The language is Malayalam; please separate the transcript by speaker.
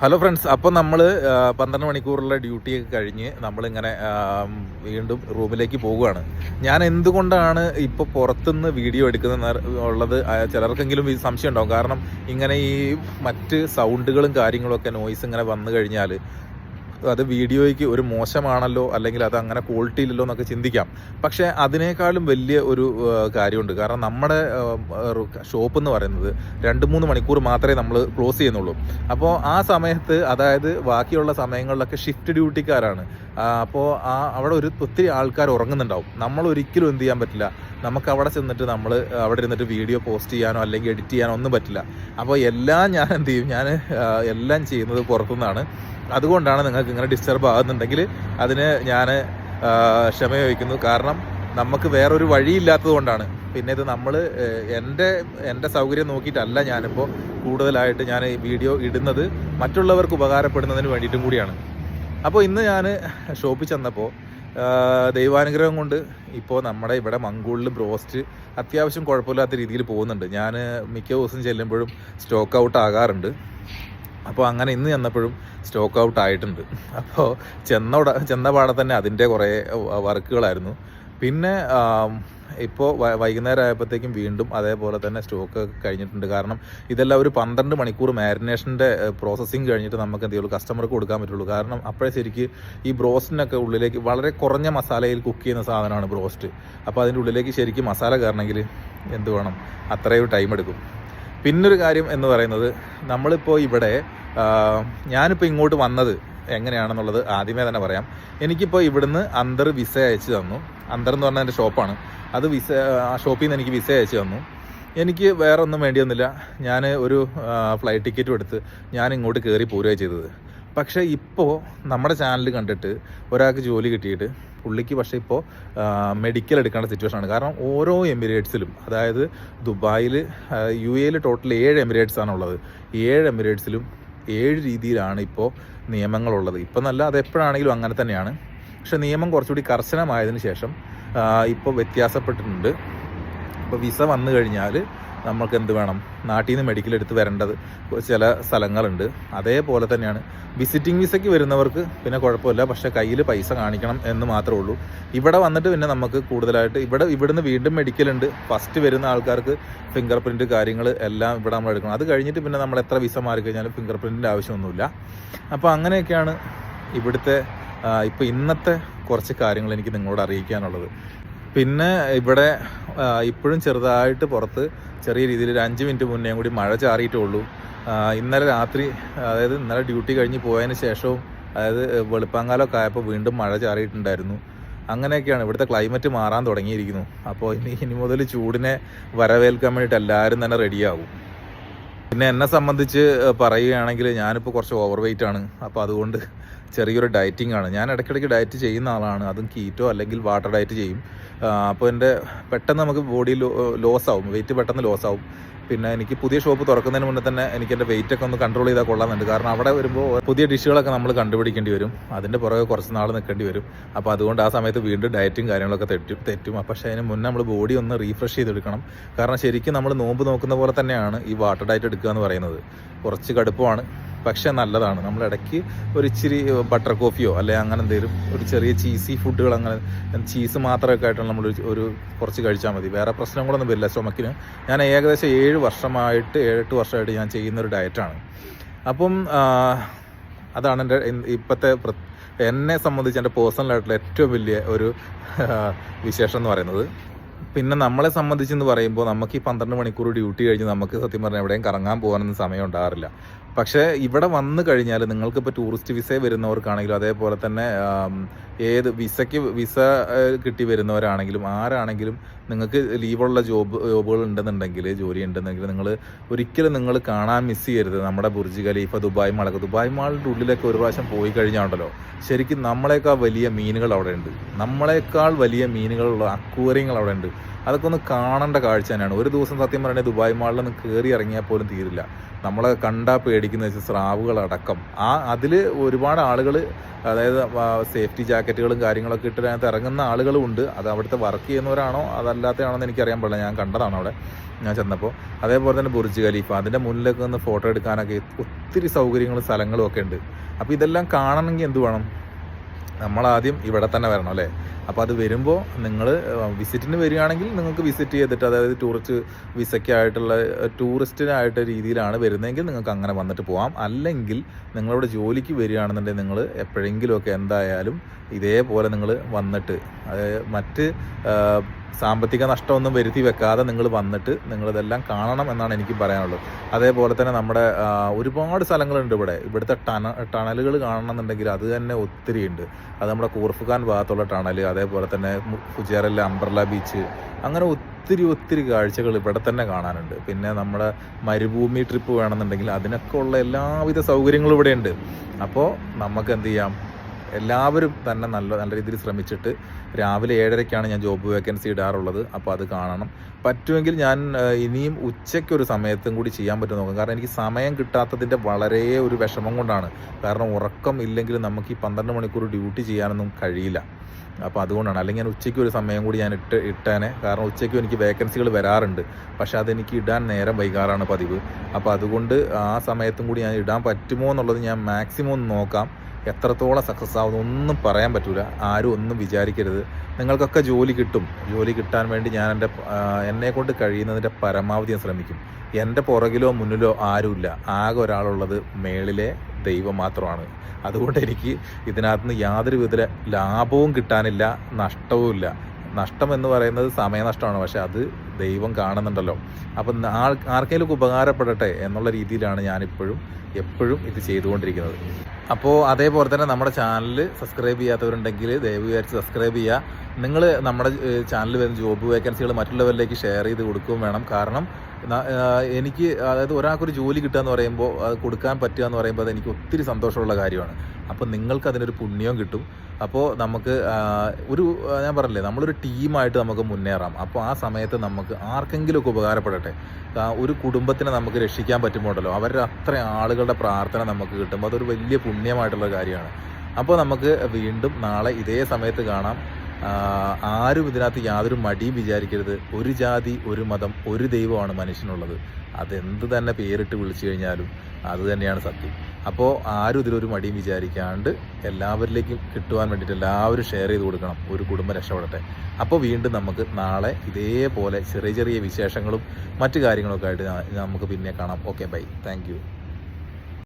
Speaker 1: ഹലോ ഫ്രണ്ട്സ് അപ്പോൾ നമ്മൾ പന്ത്രണ്ട് മണിക്കൂറുള്ള ഡ്യൂട്ടിയൊക്കെ കഴിഞ്ഞ് നമ്മളിങ്ങനെ വീണ്ടും റൂമിലേക്ക് പോവുകയാണ്. ഞാൻ എന്തുകൊണ്ടാണ് ഇപ്പോൾ പുറത്തുനിന്ന് വീഡിയോ എടുക്കുന്നത് ഉള്ളത്? ചിലർക്കെങ്കിലും ഈ സംശയം ഉണ്ടാവും. കാരണം ഇങ്ങനെ ഈ മറ്റ് സൗണ്ടുകളും കാര്യങ്ങളൊക്കെ നോയ്സ് ഇങ്ങനെ വന്നു കഴിഞ്ഞാൽ അത് വീഡിയോയ്ക്ക് ഒരു മോശമാണല്ലോ അല്ലെങ്കിൽ അത് അങ്ങനെ ക്വാളിറ്റി ഇല്ലല്ലോ എന്നൊക്കെ ചിന്തിക്കാം. പക്ഷേ അതിനേക്കാളും വലിയ ഒരു കാര്യമുണ്ട്. കാരണം നമ്മുടെ ഷോപ്പ് എന്ന് പറയുന്നത് രണ്ട് മൂന്ന് മണിക്കൂർ മാത്രമേ നമ്മൾ ക്ലോസ് ചെയ്യുന്നുള്ളൂ. അപ്പോൾ ആ സമയത്ത് അതായത് ബാക്കിയുള്ള സമയങ്ങളിലൊക്കെ ഷിഫ്റ്റ് ഡ്യൂട്ടിക്കാരാണ് അപ്പോൾ ആ അവിടെ ഒരു ഒത്തിരി ആൾക്കാർ ഉറങ്ങുന്നുണ്ടാവും. നമ്മൾ ഒരിക്കലും എന്ത് ചെയ്യാൻ പറ്റില്ല. നമുക്ക് അവിടെ ചെന്നിട്ട് നമ്മൾ അവിടെ ഇരുന്നിട്ട് വീഡിയോ പോസ്റ്റ് ചെയ്യാനോ അല്ലെങ്കിൽ എഡിറ്റ് ചെയ്യാനോ ഒന്നും പറ്റില്ല. അപ്പോൾ എല്ലാം ഞാൻ എന്ത് ചെയ്യും? ഞാൻ എല്ലാം ചെയ്യുന്നത് പുറത്തുനിന്നാണ്. അതുകൊണ്ടാണ് നിങ്ങൾക്ക് ഇങ്ങനെ ഡിസ്റ്റർബ് ആകുന്നുണ്ടെങ്കിൽ അതിന് ഞാൻ ക്ഷമ ചോദിക്കുന്നു കാരണം നമുക്ക് വേറൊരു വഴിയില്ലാത്തത് കൊണ്ടാണ്. പിന്നെ ഇത് നമ്മൾ എന്റെ എന്റെ സൗകര്യം നോക്കിയിട്ടല്ല ഞാനിപ്പോൾ കൂടുതലായിട്ട് ഞാൻ ഈ വീഡിയോ ഇടുന്നത്. മറ്റുള്ളവർക്ക് ഉപകാരപ്പെടുന്നതിന് വേണ്ടിയിട്ടും കൂടിയാണ്. അപ്പോൾ ഇന്ന് ഞാൻ ഷോപ്പിൽ ചെന്നപ്പോൾ ദൈവാനുഗ്രഹം കൊണ്ട് ഇപ്പോൾ നമ്മുടെ ഇവിടെ മങ്കൂളിൽ ബ്രോസ്റ്റ് അത്യാവശ്യം കുഴപ്പമില്ലാത്ത രീതിയിൽ പോകുന്നുണ്ട്. ഞാൻ മിക്ക ദിവസം ചെല്ലുമ്പോഴും സ്റ്റോക്ക് ഔട്ട് ആകാറുണ്ട്. അപ്പോൾ അങ്ങനെ ഇന്ന് ചെന്നപ്പോഴും സ്റ്റോക്ക് ഔട്ട് ആയിട്ടുണ്ട്. അപ്പോൾ ചെന്ന ചെന്ന പാടെ തന്നെ അതിന്റെ കുറേ വർക്കുകളായിരുന്നു. പിന്നെ ഇപ്പോൾ വൈകുന്നേരം ആയപ്പോഴത്തേക്കും വീണ്ടും അതേപോലെ തന്നെ സ്റ്റോക്ക് കഴിഞ്ഞിട്ടുണ്ട്. കാരണം ഇതെല്ലാം ഒരു പന്ത്രണ്ട് മണിക്കൂർ മാരിനേഷന്റെ പ്രോസസ്സിങ് കഴിഞ്ഞിട്ട് നമുക്ക് എന്ത് ചെയ്യുള്ളൂ കസ്റ്റമർക്ക് കൊടുക്കാൻ പറ്റുള്ളൂ. കാരണം അപ്പോഴേ ശരിക്ക് ഈ ബ്രോസ്റ്റിനൊക്കെ ഉള്ളിലേക്ക് വളരെ കുറഞ്ഞ മസാലയിൽ കുക്ക് ചെയ്യുന്ന സാധനമാണ് ബ്രോസ്റ്റ്. അപ്പോൾ അതിന്റെ ഉള്ളിലേക്ക് ശരിക്കും മസാല കയറണമെങ്കിൽ എന്ത് വേണം? അത്രയും ടൈം എടുക്കും. പിന്നൊരു കാര്യം എന്ന് പറയുന്നത് നമ്മളിപ്പോൾ ഇവിടെ ഞാനിപ്പോൾ ഇങ്ങോട്ട് വന്നത് എങ്ങനെയാണെന്നുള്ളത് ആദ്യമേ തന്നെ പറയാം. എനിക്കിപ്പോൾ ഇവിടുന്ന് അന്തർ വിസ അയച്ചു തന്നു. അന്തർ എന്ന് പറഞ്ഞാൽ എന്റെ ഷോപ്പാണ്. അത് വിസ ആ ഷോപ്പിൽ നിന്ന് എനിക്ക് വിസ അയച്ചു തന്നു. എനിക്ക് വേറെ ഒന്നും വേണ്ടിയൊന്നുമില്ല. ഞാൻ ഒരു ഫ്ലൈറ്റ് ടിക്കറ്റും എടുത്ത് ഞാൻ ഇങ്ങോട്ട് കയറി പോരുകയാണ് ചെയ്തത്. പക്ഷേ ഇപ്പോൾ നമ്മുടെ ചാനൽ കണ്ടിട്ട് ഒരാൾക്ക് ജോലി കിട്ടിയിട്ട് പുള്ളിക്ക് പക്ഷേ ഇപ്പോൾ മെഡിക്കൽ എടുക്കേണ്ട സിറ്റുവേഷൻ ആണ്. കാരണം ഓരോ എമിറേറ്റ്സിലും അതായത് ദുബായിൽ യു എയിൽ ടോട്ടൽ ഏഴ് എമിറേറ്റ്സ് ആണുള്ളത് ഏഴ് എമിറേറ്റ്സിലും ഏഴ് രീതിയിലാണ് ഇപ്പോൾ നിയമങ്ങളുള്ളത്. ഇപ്പം നല്ല അത് എപ്പോഴാണെങ്കിലും അങ്ങനെ തന്നെയാണ്. പക്ഷേ നിയമം കുറച്ചുകൂടി കർശനമായതിനു ശേഷം ഇപ്പോൾ വ്യത്യാസപ്പെട്ടിട്ടുണ്ട്. ഇപ്പോൾ വിസ വന്നു കഴിഞ്ഞാൽ നമ്മൾക്ക് എന്ത് വേണം? നാട്ടിൽ നിന്ന് മെഡിക്കൽ എടുത്ത് വരേണ്ടത് ചില സ്ഥലങ്ങളുണ്ട്. അതേപോലെ തന്നെയാണ്. വിസിറ്റിംഗ് വിസയ്ക്ക് വരുന്നവർക്ക് പിന്നെ കുഴപ്പമില്ല. പക്ഷേ കയ്യിൽ പൈസ കാണിക്കണം എന്ന് മാത്രമേ ഉള്ളൂ. ഇവിടെ വന്നിട്ട് പിന്നെ നമുക്ക് കൂടുതലായിട്ട് ഇവിടെ ഇവിടുന്ന് വീണ്ടും മെഡിക്കൽ ഉണ്ട്. ഫസ്റ്റ് വരുന്ന ആൾക്കാർക്ക് ഫിംഗർ പ്രിന്റ് കാര്യങ്ങൾ എല്ലാം ഇവിടെ നമ്മൾ എടുക്കണം. അത് കഴിഞ്ഞിട്ട് പിന്നെ നമ്മൾ എത്ര വിസ മാറി കഴിഞ്ഞാലും ഫിംഗർ പ്രിന്റിന്റെ ആവശ്യമൊന്നുമില്ല. അപ്പോൾ അങ്ങനെയൊക്കെയാണ് ഇവിടുത്തെ ഇപ്പോൾ ഇന്നത്തെ കുറച്ച് കാര്യങ്ങൾ എനിക്ക് നിങ്ങളോട് അറിയിക്കാനുള്ളത്. പിന്നെ ഇവിടെ ഇപ്പോഴും ചെറുതായിട്ട് പുറത്ത് ചെറിയ രീതിയിൽ ഒരു അഞ്ച് മിനിറ്റ് മുന്നേ കൂടി മഴ ചാറിയിട്ടുള്ളൂ. ഇന്നലെ രാത്രി അതായത് ഇന്നലെ ഡ്യൂട്ടി കഴിഞ്ഞ് പോയതിന് ശേഷവും അതായത് വെളുപ്പാങ്കാലമൊക്കെ ആയപ്പോൾ വീണ്ടും മഴ ചാറിയിട്ടുണ്ടായിരുന്നു. അങ്ങനെയൊക്കെയാണ് ഇവിടുത്തെ ക്ലൈമറ്റ് മാറാൻ തുടങ്ങിയിരിക്കുന്നു. അപ്പോൾ ഇനി ഇനി മുതൽ ചൂടിനെ വരവേൽക്കാൻ വേണ്ടിയിട്ട് എല്ലാവരും തന്നെ റെഡിയാകും പിന്നെ എന്നെ സംബന്ധിച്ച് പറയുകയാണെങ്കിൽ ഞാനിപ്പോൾ കുറച്ച് ഓവർ വെയിറ്റ് ആണ്. അപ്പോൾ അതുകൊണ്ട് ചെറിയൊരു ഡയറ്റിംഗ് ആണ്. ഞാൻ ഇടയ്ക്കിടയ്ക്ക് ഡയറ്റ് ചെയ്യുന്ന ആളാണ്. അതും കീറ്റോ അല്ലെങ്കിൽ വാട്ടർ ഡയറ്റ് ചെയ്യും. അപ്പോൾ എന്റെ പെട്ടെന്ന് നമുക്ക് ബോഡി ലോസ് ആവും. വെയിറ്റ് പെട്ടെന്ന് ലോസ് ആവും. പിന്നെ എനിക്ക് പുതിയ ഷോപ്പ് തുറക്കുന്നതിന് മുന്നേ തന്നെ എനിക്ക് എന്റെ വെയിറ്റ് ഒക്കെ ഒന്ന് കൺട്രോൾ ചെയ്താൽ കൊള്ളാമെന്നുണ്ട് കാരണം അവിടെ വരുമ്പോൾ പുതിയ ഡിഷുകളൊക്കെ നമ്മൾ കണ്ടുപിടിക്കേണ്ടി വരും. അതിന്റെ പുറകെ കുറച്ച് നാൾ നിൽക്കേണ്ടി വരും. അപ്പോൾ അതുകൊണ്ട് ആ സമയത്ത് വീണ്ടും ഡയറ്റും കാര്യങ്ങളൊക്കെ തെറ്റും തെറ്റും. പക്ഷേ അതിന് മുന്നേ നമ്മൾ ബോഡി ഒന്ന് റീഫ്രഷ് ചെയ്തെടുക്കണം. കാരണം ശരിക്കും നമ്മൾ നോമ്പ് നോക്കുന്ന പോലെ തന്നെയാണ് ഈ വാട്ടർ ഡയറ്റ് എടുക്കുക എന്ന് പറയുന്നത്. കുറച്ച് കടുപ്പമാണ്. പക്ഷേ നല്ലതാണ്. നമ്മൾ ഇടയ്ക്ക് ഒരു ഇച്ചിരി ബട്ടർ കോഫിയോ അല്ലെങ്കിൽ അങ്ങനെ എന്തെങ്കിലും ഒരു ചെറിയ ചീസി ഫുഡുകൾ അങ്ങനെ ചീസ് മാത്രമൊക്കെ ആയിട്ടുള്ള നമ്മൾ ഒരു- കുറച്ച് കഴിച്ചാൽ മതി. വേറെ പ്രശ്നങ്ങളൊന്നും വരില്ല സ്റ്റൊമക്കിന് ഞാൻ ഏകദേശം ഏഴ് വർഷമായിട്ട് ഏഴെട്ട് വർഷമായിട്ട് ഞാൻ ചെയ്യുന്ന ഒരു ഡയറ്റാണ് അപ്പം അതാണ് എന്റെ ഇപ്പോഴത്തെ എന്നെ സംബന്ധിച്ച് എന്റെ പേഴ്സണലായിട്ടുള്ള ഏറ്റവും വലിയ ഒരു വിശേഷം എന്ന് പറയുന്നത്. പിന്നെ നമ്മളെ സംബന്ധിച്ചെന്ന് പറയുമ്പോൾ നമുക്ക് ഈ പന്ത്രണ്ട് മണിക്കൂർ ഡ്യൂട്ടി കഴിഞ്ഞ് നമുക്ക് സത്യം പറഞ്ഞാൽ എവിടെയും കറങ്ങാൻ പോകാനൊന്നും സമയം ഉണ്ടാകാറില്ല. പക്ഷേ ഇവിടെ വന്നു കഴിഞ്ഞാൽ നിങ്ങൾക്കിപ്പോൾ ടൂറിസ്റ്റ് വിസ വരുന്നവർക്കാണെങ്കിലും അതേപോലെ തന്നെ ഏത് വിസയ്ക്ക് വിസ കിട്ടി വരുന്നവരാണെങ്കിലും ആരാണെങ്കിലും നിങ്ങൾക്ക് ലീവുള്ള ജോബ് ജോബുകൾ ഉണ്ടെന്നുണ്ടെങ്കിൽ ജോലി ഉണ്ടെന്നുണ്ടെങ്കിൽ നിങ്ങൾ ഒരിക്കലും നിങ്ങൾ കാണാൻ മിസ് ചെയ്യരുത്. നമ്മുടെ ബുർജ് ഖലീഫ ദുബായ് മാളൊക്കെ ദുബായ് മാളിന്റെ ഉള്ളിലൊക്കെ ഒരു പ്രാവശ്യം പോയി കഴിഞ്ഞാണ്ടല്ലോ ശരിക്കും നമ്മളെക്കാൾ വലിയ മീനുകൾ അവിടെ ഉണ്ട് നമ്മളെക്കാൾ വലിയ മീനുകളുള്ള അക്വേറിയങ്ങൾ അവിടെ ഉണ്ട് അതൊക്കെ ഒന്ന് കാണേണ്ട കാഴ്ച തന്നെയാണ്. ഒരു ദിവസം സത്യം പറഞ്ഞാൽ ദുബായ് മാളിൽ നിന്ന് കയറി ഇറങ്ങിയാൽ പോലും തീരില്ല. നമ്മളെ കണ്ട പേടിക്കുന്ന വെച്ചാൽ സ്രാവുകളടക്കം. ആ അതിൽ ഒരുപാട് ആളുകൾ അതായത് സേഫ്റ്റി ജാക്കറ്റുകളും കാര്യങ്ങളൊക്കെ ഇട്ട് അതിനകത്ത് ഇറങ്ങുന്ന ആളുകളും ഉണ്ട്. അത് അവിടുത്തെ വർക്ക് ചെയ്യുന്നവരാണോ? അതല്ലാത്തതാണോ എന്ന് എനിക്കറിയാൻ പാടില്ല. ഞാൻ കണ്ടതാണ് അവിടെ. ഞാൻ ചെന്നപ്പോൾ അതേപോലെ തന്നെ ബുർജ് ഖലീഫ. അതിന്റെ മുന്നിലൊക്കെ ഒന്ന് ഫോട്ടോ എടുക്കാനൊക്കെ ഒത്തിരി സൗകര്യങ്ങളും സ്ഥലങ്ങളും ഒക്കെ ഉണ്ട്. അപ്പോൾ ഇതെല്ലാം കാണണമെങ്കിൽ എന്ത് വേണം? നമ്മളാദ്യം ഇവിടെ തന്നെ വരണം അല്ലേ? അപ്പോൾ അത് വരുമ്പോൾ നിങ്ങൾ വിസിറ്റിന് വരികയാണെങ്കിൽ നിങ്ങൾക്ക് വിസിറ്റ് ചെയ്തിട്ട് അതായത് ടൂറിസ്റ്റ് വിസയ്ക്കായിട്ടുള്ള ടൂറിസ്റ്റിനായിട്ട് രീതിയിലാണ് വരുന്നതെങ്കിൽ നിങ്ങൾക്ക് അങ്ങനെ വന്നിട്ട് പോകാം അല്ലെങ്കിൽ നിങ്ങളിവിടെ ജോലിക്ക് വരികയാണെന്നുണ്ടെങ്കിൽ നിങ്ങൾ എപ്പോഴെങ്കിലുമൊക്കെ എന്തായാലും ഇതേപോലെ നിങ്ങൾ വന്നിട്ട് മറ്റ് സാമ്പത്തിക നഷ്ടമൊന്നും വരുത്തി വെക്കാതെ നിങ്ങൾ വന്നിട്ട് നിങ്ങളിതെല്ലാം കാണണം എന്നാണ് എനിക്ക് പറയാനുള്ളത്. അതേപോലെ തന്നെ നമ്മുടെ ഒരുപാട് സ്ഥലങ്ങളുണ്ട് ഇവിടെ. ഇവിടുത്തെ ടണ ടണലുകൾ കാണണമെന്നുണ്ടെങ്കിൽ അത് തന്നെ ഒത്തിരി ഉണ്ട് അത് നമ്മുടെ കൂർഫുഖാൻ ഭാഗത്തുള്ള ടണൽ അതേപോലെ തന്നെ ഫുജേറയിലെ അംബർല ബീച്ച് അങ്ങനെ ഒത്തിരി ഒത്തിരി കാഴ്ചകൾ ഇവിടെ തന്നെ കാണാനുണ്ട്. പിന്നെ നമ്മുടെ മരുഭൂമി ട്രിപ്പ് വേണമെന്നുണ്ടെങ്കിൽ അതിനൊക്കെ ഉള്ള എല്ലാവിധ സൗകര്യങ്ങളും ഇവിടെ ഉണ്ട് അപ്പോൾ നമുക്ക് എന്ത് ചെയ്യാം? എല്ലാവരും തന്നെ നല്ല നല്ല രീതിയിൽ ശ്രമിച്ചിട്ട് രാവിലെ ഏഴരയ്ക്കാണ് ഞാൻ ജോബ് വേക്കൻസി ഇടാറുള്ളത്. അപ്പോൾ അത് കാണണം. പറ്റുമെങ്കിൽ ഞാൻ ഇനിയും ഉച്ചയ്ക്ക് ഒരു സമയത്തും കൂടി ചെയ്യാൻ പറ്റും നോക്കാം. കാരണം എനിക്ക് സമയം കിട്ടാത്തതിന്റെ വളരെ ഒരു വിഷമം കൊണ്ടാണ്. കാരണം ഉറക്കം ഇല്ലെങ്കിൽ നമുക്ക് ഈ പന്ത്രണ്ട് മണിക്കൂർ ഡ്യൂട്ടി ചെയ്യാനൊന്നും കഴിയില്ല. അപ്പോൾ അതുകൊണ്ടാണ്. അല്ലെങ്കിൽ ഞാൻ ഉച്ചയ്ക്ക് ഒരു സമയം കൂടി ഞാൻ ഇട്ട് ഇട്ടേനെ. കാരണം ഉച്ചയ്ക്കും എനിക്ക് വേക്കൻസികൾ വരാറുണ്ട്. പക്ഷേ അതെനിക്ക് ഇടാൻ നേരം വൈകാറാണ് പതിവ്. അപ്പോൾ അതുകൊണ്ട് ആ സമയത്തും കൂടി ഞാൻ ഇടാൻ പറ്റുമോ എന്നുള്ളത് ഞാൻ മാക്സിമം നോക്കാം. എത്രത്തോളം സക്സസ് ആവുന്നു ഒന്നും പറയാൻ പറ്റില്ല ആരും ഒന്നും വിചാരിക്കരുത്. നിങ്ങൾക്കൊക്കെ ജോലി കിട്ടും. ജോലി കിട്ടാൻ വേണ്ടി ഞാൻ എന്റെ എന്നെ കൊണ്ട് കഴിയുന്നതിന്റെ പരമാവധി ഞാൻ ശ്രമിക്കും. എന്റെ പുറകിലോ മുന്നിലോ ആരുമില്ല. ആകെ ഒരാളുള്ളത് മേളിലെ ദൈവം മാത്രമാണ്. അതുകൊണ്ട് എനിക്ക് ഇതിനകത്ത് നിന്ന് യാതൊരു വിധ ലാഭവും കിട്ടാനില്ല നഷ്ടവും ഇല്ല നഷ്ടം എന്ന് പറയുന്നത് സമയനഷ്ടമാണ് പക്ഷെ അത് ദൈവം കാണുന്നുണ്ടല്ലോ. അപ്പം ആൾ ആർക്കെങ്കിലും ഉപകാരപ്പെടട്ടെ എന്നുള്ള രീതിയിലാണ് ഞാനിപ്പോഴും എപ്പോഴും ഇത് ചെയ്തുകൊണ്ടിരിക്കുന്നത്. അപ്പോൾ അതേപോലെ തന്നെ നമ്മുടെ ചാനൽ സബ്സ്ക്രൈബ് ചെയ്യാത്തവരുണ്ടെങ്കിൽ ദയവ് വിചാരിച്ച് സബ്സ്ക്രൈബ് ചെയ്യുക. നിങ്ങൾ നമ്മുടെ ചാനലിൽ വരുന്ന ജോബ് വേക്കൻസികൾ മറ്റുള്ളവരിലേക്ക് ഷെയർ ചെയ്ത് കൊടുക്കുകയും വേണം. കാരണം എനിക്ക് അതായത് ഒരാൾക്കൊരു ജോലി കിട്ടുക എന്ന് പറയുമ്പോൾ അത് കൊടുക്കാൻ പറ്റുക എന്ന് പറയുമ്പോൾ അത് എനിക്ക് ഒത്തിരി സന്തോഷമുള്ള കാര്യമാണ്. അപ്പോൾ നിങ്ങൾക്ക് അതിനൊരു പുണ്യവും കിട്ടും. അപ്പോൾ നമുക്ക് ഒരു ഞാൻ പറഞ്ഞില്ലേ നമ്മളൊരു ടീമായിട്ട് നമുക്ക് മുന്നേറാം. അപ്പോൾ ആ സമയത്ത് നമുക്ക് ആർക്കെങ്കിലുമൊക്കെ ഉപകാരപ്പെടട്ടെ. ഒരു കുടുംബത്തിനെ നമുക്ക് രക്ഷിക്കാൻ പറ്റുമ്പോണ്ടല്ലോ അവരുടെ അത്ര ആളുകളുടെ പ്രാർത്ഥന നമുക്ക് കിട്ടുമ്പോൾ അതൊരു വലിയ പുണ്യമായിട്ടുള്ള കാര്യമാണ്. അപ്പോൾ നമുക്ക് വീണ്ടും നാളെ ഇതേ സമയത്ത് കാണാം. ആരും ഇതിനകത്ത് യാതൊരു മടിയും വിചാരിക്കരുത്. ഒരു ജാതി ഒരു മതം ഒരു ദൈവമാണ് മനുഷ്യനുള്ളത്. അതെന്ത് തന്നെ പേരിട്ട് വിളിച്ചു കഴിഞ്ഞാലും അത് തന്നെയാണ് സത്യം. അപ്പോൾ ആരും ഇതിലൊരു മടിയും വിചാരിക്കാണ്ട് എല്ലാവരിലേക്കും കിട്ടുവാൻ വേണ്ടിയിട്ട് എല്ലാവരും ഷെയർ ചെയ്ത് കൊടുക്കണം. ഒരു കുടുംബം രക്ഷപ്പെടട്ടെ. അപ്പോൾ വീണ്ടും നമുക്ക് നാളെ ഇതേപോലെ ചെറിയ ചെറിയ വിശേഷങ്ങളും മറ്റു കാര്യങ്ങളൊക്കെ ആയിട്ട് നമുക്ക് പിന്നെ കാണാം. Okay bye thank